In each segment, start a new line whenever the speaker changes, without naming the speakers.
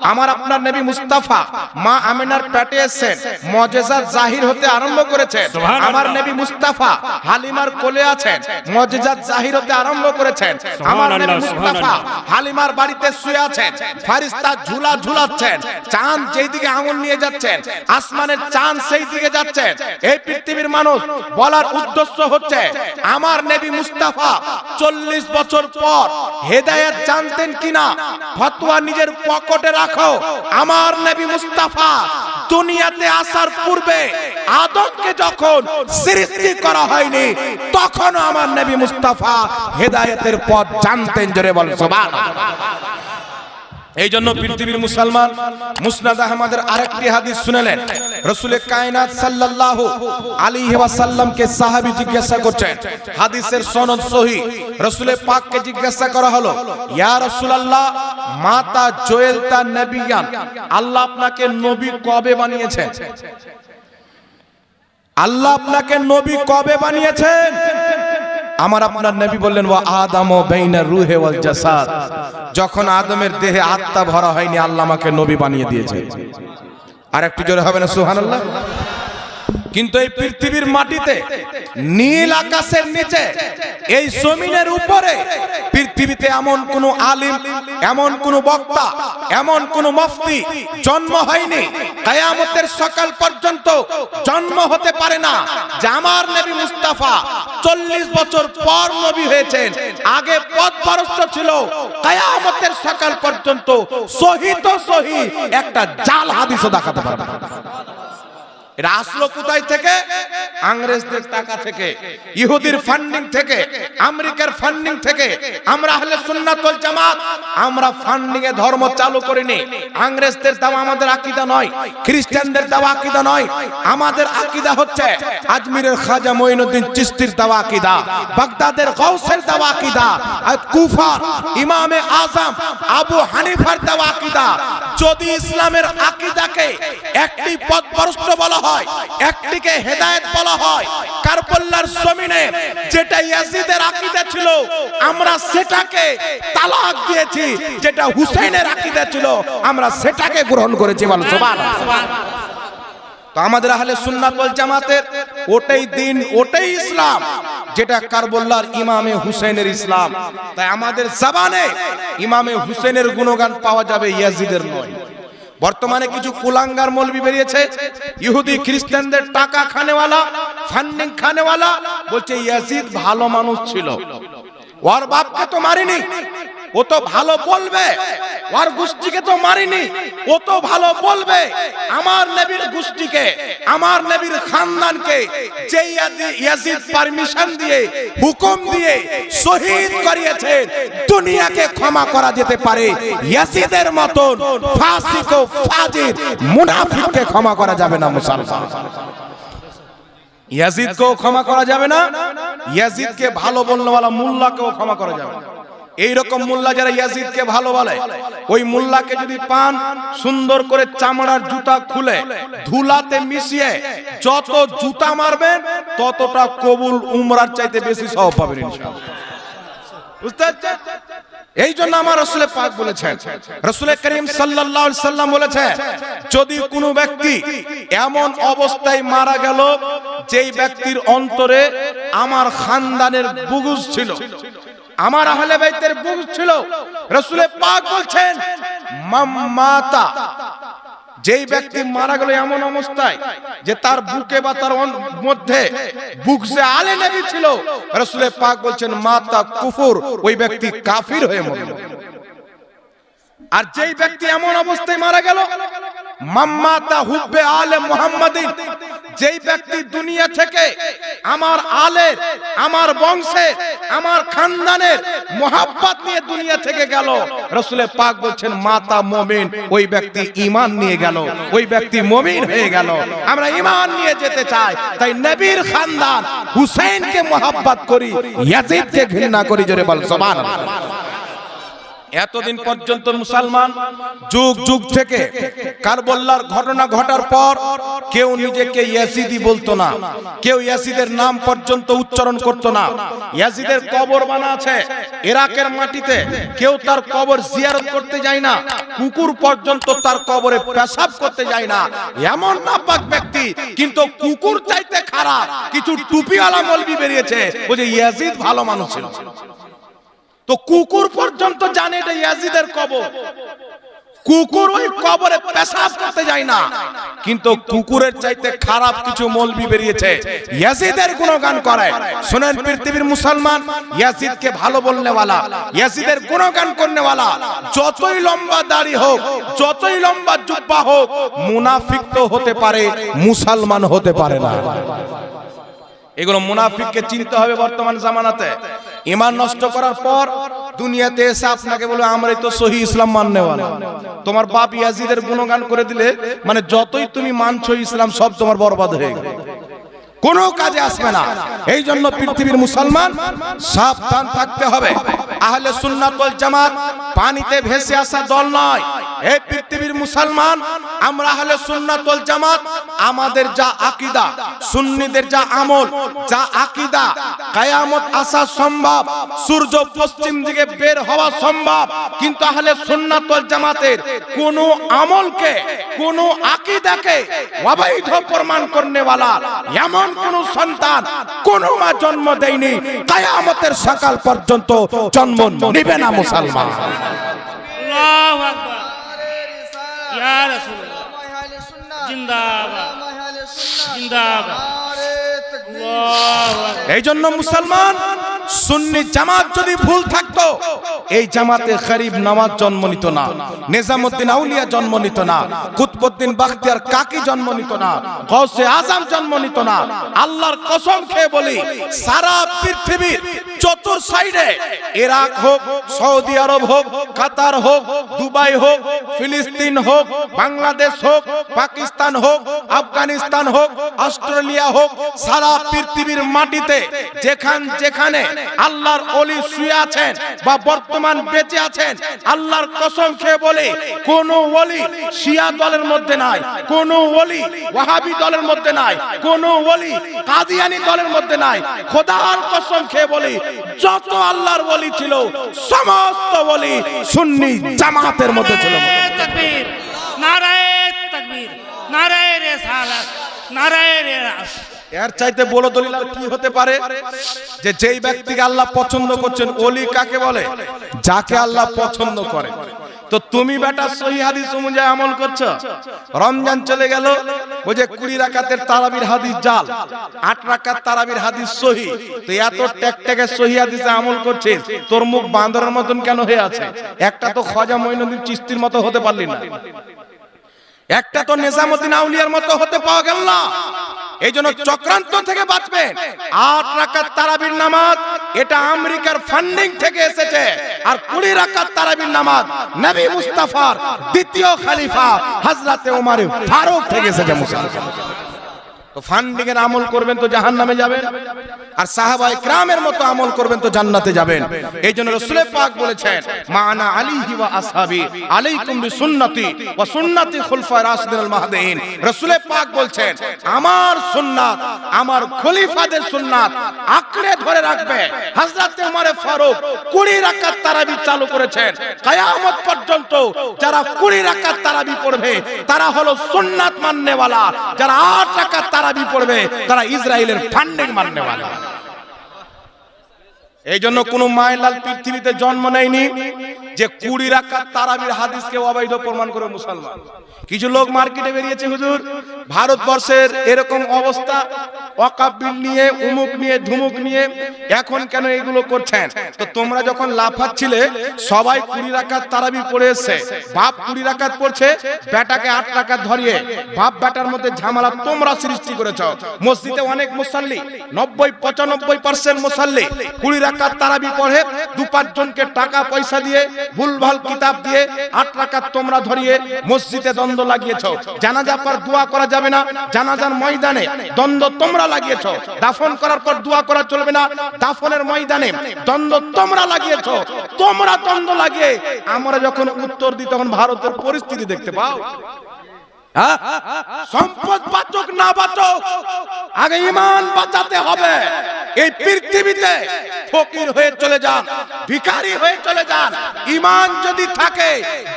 আমার আপনার নবী মুস্তাফা মা আমিনার পেটে এসেছেন মজেজা জাহির হতে আরম্ভ করেছেন। আমার নবী মুস্তাফা হালিমার কোলে আছেন মজেজা জাহির হতে আরম্ভ করেছেন। আমার নবী মুস্তাফা হালিমার বাড়িতে শুয়ে আছেন ফারিস্তা ঝুলা ঝুলাচ্ছেন চাঁদ যেই দিকে আঙুল নিয়ে যাচ্ছেন আসমানের চাঁদ সেই দিকে যাচ্ছেন। এই পৃথিবীর মানুষ বলার উদ্দেশ্য হচ্ছে আমার নবী মুস্তাফা চল্লিশ বছর পর হেদায়েত জানতেন কিনা ফতোয়া নিজের পকেটে রাখো আমার নবী মুস্তাফা দুনিয়াতে আসার পূর্বে আদমকে যখন সৃষ্টি করা হয়নি তখন আমার নবী মুস্তাফা হেদায়েতের পথ জানতেন জোরে বল সুবহানাল্লাহ। এই জন্য পৃথিবীর মুসলমান মুসনাদ আহমদের আরেকটি হাদিস শুনেলেন। রসুলের কায়নাত সাল্লাল্লাহু আলাইহি ওয়াসাল্লামকে সাহাবী জিজ্ঞাসা করছেন। হাদিসের সনদ সহি। রসুলের পাককে জিজ্ঞাসা করা হলো, ইয়া রাসূলুল্লাহ, মাতা জোয়েলতা নবিয়ান, আল্লাহ আপনাকে নবী কবে বানিয়েছেন? আল্লাহ আপনাকে নবী কবে বানিয়েছেন? আমার আপনার নবী বললেন, ওয়া আদাম ও বাইনা রুহে ওয়াল জাসাদ। যখন আদমের দেহে আত্মা ভরা হয়নি, আল্লাহ আমাকে নবী বানিয়ে দিয়েছে আর একটু জোরে হবে না, সুবহানাল্লাহ? কিন্তু এই পৃথিবীর মাটিতে নীল আকাশের নিচে, এই জমিনের উপরে পৃথিবীতে এমন কোন আলিম, এমন কোন বক্তা, এমন কোন মফতি জন্ম হয়নি কায়ামতের সকাল পর্যন্ত জন্ম হতে পারে না যে আমার নবী মুস্তাফা চল্লিশ বছর পর নবী হয়েছেন আগে পথ পরস্ত ছিল, কায়ামতের সকাল পর্যন্ত সহি তো সহি একটা জাল হাদিসও দেখাতে পারবে। এটা আসলো কোথায় থেকে? ইংরেজদের টাকা থেকে, ইহুদির ফান্ডিং থেকে, আমেরিকার ফান্ডিং থেকে। আমরা জামাত, আমরা ফান্ডিং এ ধর্ম চালু করিনি। ইংরেজদের দেওয়া আমাদের নয়, খ্রিস্টানদের নয়। আমাদের হচ্ছে আজমিরের খাজা মঈনুদ্দিন চিশতির দেওয়া আকীদা, বাগদাদের গাউসের দেওয়া আকীদা, আর কুফার ইমামে আবু হানিফার যদি ইসলামের আকীদাকে একটি পথভ্রষ্ট বলা একটিকে হেদায়েত বলা হয়। যেটা আমরা সেটাকে তালাক দিয়েছি। যেটা আমরা সেটাকে গ্রহণ করেছি আমাদের জামাতের ওটাই দিন, ওটাই ইসলাম, যেটা ইমামে হুসেনের ইসলাম। তাই আমাদের জবানে ইমামে হুসেনের গুণগান পাওয়া যাবে ইয়াজিদের নয়। বর্তমানে কিছু কুলাঙ্গার মৌলবি বেরিয়েছে। ইহুদি খ্রিস্টানদের টাকা খানেওয়ালা ফান্ডিং খানেওয়ালা, বলছে ইয়াজিদ ভালো মানুষ ছিল। ওর বাপকে তো মারিনি, ও তো ভালো বলবে। ওর গোষ্ঠীকে তো মারিনি, ও তো ভালো বলবে। আমার নবীর গোষ্ঠীকে, আমার নবীর খানদানকে যে ইয়াজিদ পারমিশন দিয়ে, হুকুম দিয়ে শহীদ করিয়েছেন দুনিয়াকে ক্ষমা করা যেতে পারে। ইয়াজিদের মতন ফাসিক ও ফাজির মুনাফিককে ক্ষমা করা যাবে না মুসলমান। ইয়াজিদকেও ক্ষমা করা যাবে না, ইয়াজিদকে ভালো বলনেওয়ালা মুল্লাকেও ক্ষমা করা যাবে না। এইরকম মোল্লা যারা ইয়াজিদকে ভালো বলে ওই মোল্লাকে যদি পান, সুন্দর করে চামড়ার জুতা খুলে, ধুলাতে মিশিয়ে যত জুতা মারবেন, ততটা কবুল উমরার চাইতে বেশি সহ পাবেন এই জন্য আমার রসুলের পাক বলেছেন রসুলের করিম সাল্লাল্লাহু সাল্লাম বলেছেন, যদি কোনো ব্যক্তি এমন অবস্থায় মারা গেল, যেই ব্যক্তির অন্তরে আমার খানদানের বুগুজ ছিল আমার আহলে বাইতের বুগুজ ছিল। রসুলের পাক বলছেন, মাম্মাতা। যেই ব্যক্তি মারা গেল এমন অবস্থায় যে তার বুকে বা তার মধ্যে বুক যে আলে নবী ছিল রসুলের পাক বলছেন, মাতা কুফুর। ওই ব্যক্তি কাফির হয়ে মরল। আর যেই ব্যক্তি এমন অবস্থায় মারা গেল, মাম্মাতা হুব্বে আলে মুহাম্মাদিন। যেই ব্যক্তি দুনিয়া থেকে আমার আলের, আমার বংশে, আমার খানদানের মোহাব্বত নিয়ে দুনিয়া থেকে গেল। রসুলের পাক বলছেন, মাতা মমিন। ওই ব্যক্তি ইমান নিয়ে গেল, ওই ব্যক্তি মমিন হয়ে গেল। আমরা ইমান নিয়ে যেতে চাই। তাই নবীর খানদান হুসেনকে মোহাব্বত করি, ইয়াজিদকে ঘৃণা করি, জোরে বল, সুবহানাল্লাহ। এতদিন পর্যন্ত মুসলমান যুগ যুগ থেকে কারবল্লার ঘটনা ঘটার পর কেউ নিজেকে ইয়াসিদি বলতো না কেউ ইয়াসিদের নাম পর্যন্ত উচ্চারণ করতো না। ইয়াসিদের কবর বানা আছে। ইরাকের মাটিতে কেউ তার কবর জিয়ারত করতে যায় না। কুকুর পর্যন্ত তার কবরে পেশাব করতে যায় না। এমন নাপাক ব্যক্তি কিন্তু কুকুর চাইতে খারাপ। কিছু টুপিওয়ালা মলবি বেরিয়েছে। বলছে ইয়াসিদ ভালো মানুষ ছিল। তো কুকুর পর্যন্ত জানে এটা ইয়াজিদের কবর। কুকুর ওই কবরে পেশাব করতে যায় না। কিন্তু কুকুরের চাইতে খারাপ কিছু মলবি বেরিয়েছে। ইয়াজিদের গুণগান করে। শুনেন পৃথিবীর মুসলমান, ইয়াজিদকে ভালো বলনেওয়ালা, ইয়াজিদের গুণগান করনেওয়ালা, যতই লম্বা দাড়ি হোক, যতই লম্বা জুব্বা হোক, মুনাফিক তো হতে পারে, মুসলমান হতে পারে না। এগুলো মুনাফিককে চিনতে হবে বর্তমান জামানাতে। ইমান নষ্ট করার পর দুনিয়াতে এসে আপনাকে বলে আমরাই তো সহি ইসলাম মাননেওয়ালা তোমার বাপ ইয়াজিদের গুণগান করে দিলে মানে যতই তুমি মানছো ইসলাম, সব তোমার বরবাদ হয়ে গেল। কোনো কাজে আসবে না। এই জন্য পৃথিবীর মুসলমান সাবধান থাকতে হবে। আহলে সুন্নাত ওয়াল জামাত পানিতে ভেসে আসা দল নয়। এই পৃথিবীর মুসলমান, আমরা আহলে সুন্নাত ওয়াল জামাত, আমাদের যা আকীদা, সুন্নিদের যা আমল, যা আকীদা, কিয়ামত আসা সম্ভব, সূর্য পশ্চিম দিকে বের হওয়া সম্ভব, কিন্তু আহলে সুন্নাত ওয়াল জামাতের কোন আমলকে, কোন আকীদাকে অবৈধ প্রমাণ করনেওয়ালা, এমন কোন সন্তান কোন মা জন্ম দেয়নি কায়ামতের সকাল পর্যন্ত জন্ম নিবে না মুসলমান।
আল্লাহু আকবার। রাসূলুল্লাহ। জিন্দাবাদ। জিন্দাবাদ। আল্লাহু আকবার।
এই জন্য মুসলমান সুন্নি জামাত যদি ভুল থাকতো, এই জামাতে গরিব নামাজ জন্ম নিত না, নিজামুদ্দিন আউলিয়া জন্ম নিত না, কুতবুদ্দিন বাখতিয়ার কাকি জন্ম নিত না গৌসে আজম জন্ম নিত না। আল্লাহর কসম খেয়ে বলি, সারা পৃথিবীর চতুর সাইডে ইরাক হোক, সৌদি আরব হোক, কাতার হোক, দুবাই হোক, ফিলিস্তিন হোক, বাংলাদেশ হোক, পাকিস্তান হোক, আফগানিস্তান হোক, অস্ট্রেলিয়া হোক, সারা পৃথিবীর মাটিতে যেখান যেখানে আল্লাহর অলি শুয়ে আছেন বা বর্তমান বেঁচে আছেন, আল্লাহর কসম খেয়ে বলে, কোন ওলি শিয়া দলের মধ্যে নাই, কোন ওলি ওয়াহাবি দলের মধ্যে নাই, কোন ওলি কাদিয়ানি দলের মধ্যে নাই। খোদার কসম খেয়ে বলি, যত আল্লাহর ওলি ছিল, সমস্ত ওলি সুন্নি জামাতের মধ্যে ছিল।
তাকবীর, নারায়ে তাকবীর, নারায়ে রিসালাত, নারায়ে রিয়াস
এর চাইতে বড় দলিল আর কি হতে পারে? যে যেই ব্যক্তিকে আল্লাহ পছন্দ করছেন, ওলি কাকে বলে? যাকে আল্লাহ পছন্দ করে। তো তুমি বেটা সহি হাদিস অনুযায়ী আমল করছ? রমজান চলে গেল, ওই যে কুড়ি রাকাতের তারাবির হাদিস জাল, আট রাকাত তারাবির হাদিস সহি। তো এত টেকটেকে সহি হাদিসে আমল করছিস, তোর মুখ বান্দরের মতন কেন হয়ে আছে? একটা তো খাজা মঈনুদ্দিন চিস্তির মতো হতে পারলি না। একটা তো নিজামুদ্দিন আউলিয়ার মতো হতে পাওয়া গেল না। এই জন্য চক্রান্ত থেকে বাঁচবেন আট রাকাত তারাবির নামাজ এটা আমেরিকার ফান্ডিং থেকে এসেছে। আর কুড়ি রাকাত তারাবির নামাজ নবী মুস্তাফার দ্বিতীয় খলিফা হযরতে ওমর ফারুক থেকে এসেছে মুসলমান তো ফান্ডিং এর আমল করবেন তো জাহান নামে যাবেন। আর সাহাবাই ক্রামের মতো আমল করবেন তো জান্নাতে যাবেন। এই জন্য রসুল পাক বলেছেন, মানা আলিহি ওয়া আসহাবি, আলাইকুম বিসুন্নতি ওয়া সুন্নতি খুলফা রাশিদিন আল মাহদিন। রসুল পাক বলছেন, আমার সুন্নাত, আমার খলিফাদের সুন্নাত আঁকড়ে ধরে রাখবে। হযরত ওমর ফারুক 20 রাকাত তারাবি চালু করেছেন। কিয়ামত পর্যন্ত যারা 20 রাকাত তারাবি পড়বে, তারা হলো সুন্নাত মাননেওয়ালা যারা 8 রাকাত তারাবি পড়বে, তারা ইসরায়েলের ফান্ডিং মাননেওয়ালা এই জন্য কোন মায়লাল পৃথিবীতে জন্ম নেয়নি যে কুড়ি রাকাত তারাবির হাদিসকে অবৈধ প্রমাণ করে মুসলমান। কিছু লোক মার্কেটে বেরিয়েছে, হুজুর। ভারতবর্ষের এরকম অবস্থা ওয়াকাব নিয়ে, উমুক নিয়ে, ধুমুক নিয়ে এখন কেন এগুলো করছেন? তো তোমরা যখন লাফাচ্ছিলে, সবাই কুড়ি রাকাত তারাবি পড়ে এসছে। বাপ কুড়ি রাকাত পড়ছে, বেটাকে আট রাকাত ধরিয়ে। বাপ বেটার মধ্যে ঝামেলা তোমরা সৃষ্টি করেছ। মসজিদে অনেক মুসাল্লি, নব্বই, পঁচানব্বই পার্সেন্ট মুসাল্লি কুড়ি রাকাত রাকাত তারাবি পড়ে, দু পাঁচজনকে টাকা পয়সা দিয়ে, ভুলভাল কিতাব দিয়ে আট রাকাত তোমরা ধরিয়ে মসজিদে দ্বন্দ্ব লাগিয়েছো। জানাজা পর দোয়া করা যাবে না, জানাজার ময়দানে দ্বন্দ্ব তোমরা লাগিয়েছো। দাফন করার পর দোয়া করা চলবে না, দাফনের ময়দানে দ্বন্দ্ব তোমরা লাগিয়েছো, তোমরা দ্বন্দ্ব লাগিয়ে আমরা যখন উত্তর দিই, তখন ভারতের পরিস্থিতি দেখতে পাও। হ্যাঁ? সম্পদ বাঁচক না বাঁচক, আগে ইমান বাঁচাতে হবে। এই পৃথিবীতে ফকির হয়ে চলে যান, ভিখারি হয়ে চলে যান। ইমান যদি থাকে,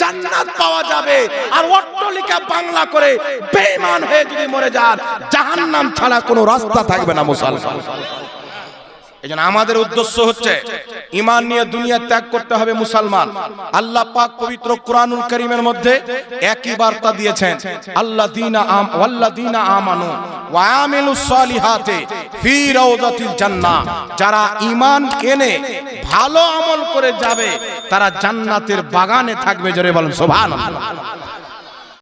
জান্নাত পাওয়া যাবে। আর অট্টলিকা বাংলা করে বেঈমান হয়ে যদি মরে যান, জাহান্নাম ছাড়া কোনো রাস্তা থাকবে না মুসলমান। আমাদের উদ্দেশ্য হচ্ছে ইমান নিয়ে দুনিয়া ত্যাগ করতে হবে মুসলমান। আল্লাহ পাক পবিত্র কোরআনুল করিমের মধ্যে একই বার্তা দিয়েছেন আল্লাহ দিনা আম ওয়াল্লা দিনা আমানু যারা ইমান এনে ভালো আমল করে যাবে, তারা জান্নাতের বাগানে থাকবে, জোরে বলেন সুবহানাল্লাহ।